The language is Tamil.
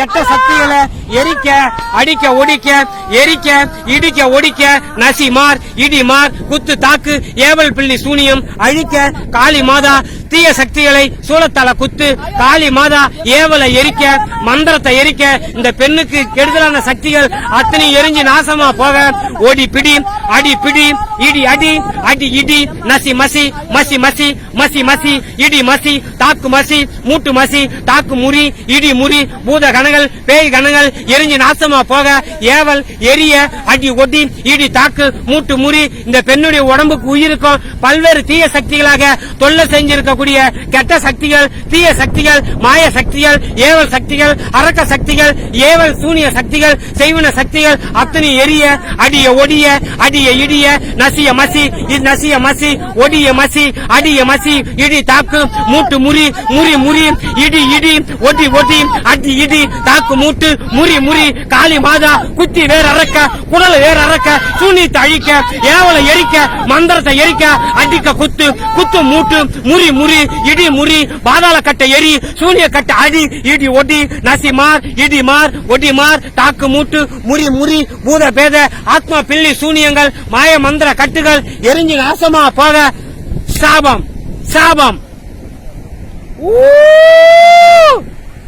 கெட்ட சக்திகளை எரிக்க அடிக்க ஒடிக்க எரிக்க இடிக்க ஒடிக்க நசிமார் இடிமார் குத்து தாக்கு ஏவல் பிள்ளி சூனியம் அழிக்க காளி மாதா தீய சக்திகளை சூளத்தால குத்து காளி மாதா ஏவலை எரிக்க மந்திரத்தை எரிக்க இந்த பெண்ணுக்கு கெடுதலான சக்திகள் அத்தனை எரிஞ்சு நாசமா போக ஓடி பிடி அடி பிடி இடி அடி அடி இடி நசி மசி மசி மசி மசி மசி இடி மசி தாக்கு மசி மூட்டு மசி தாக்கு முறி இடி முறி பூத கண கணங்கள் பேய் கணங்கள் எரிஞ்சு நாசமா போக ஏவல் எரிய அடி ஒட்டி இடி தாக்கு மூட்டு முறி இந்த பெண்ணுடைய உடம்புக்கு உயிருக்கும் பல்வேறு தீய சக்திகளாக தொல்லை செஞ்சிருக்கக்கூடிய கெட்ட சக்திகள் தீய சக்திகள் மாய சக்திகள் ஏவல் சக்திகள் அரக்க சக்திகள் ஏவல் சூனிய சக்திகள் செய்வன சக்திகள் அத்தனை எரிய அடிய ஒடிய அடிய இடிய நசிய மசி நசிய மசி ஒடிய மசி அடிய மசி இடி தாக்கு மூட்டு முறி முறி முறி இடி இடி ஒட்டி ஒட்டி அடி இடி தாக்கு மூட்டு முறி முறி காளி மாதா குத்தி வேற அறக்க குடல வேற அறக்க சூனியத்தை அழிக்க ஏவலை எரிக்க மந்திரத்தை எரிக்க அடிக்க குத்து குத்து மூட்டு முறி முறி இடி முறி பாதாள கட்டை எரி சூனிய கட்டை அடி இடி ஒடி மார் ஒட்டி மார் தாக்கு மூட்டு முறி முறி பூத பேத ஆத்மா பில்லி சூனியங்கள் மாய மந்திர கட்டுகள் எரிஞ்சு நாசமா போக சாபம் சாபம் ஊ!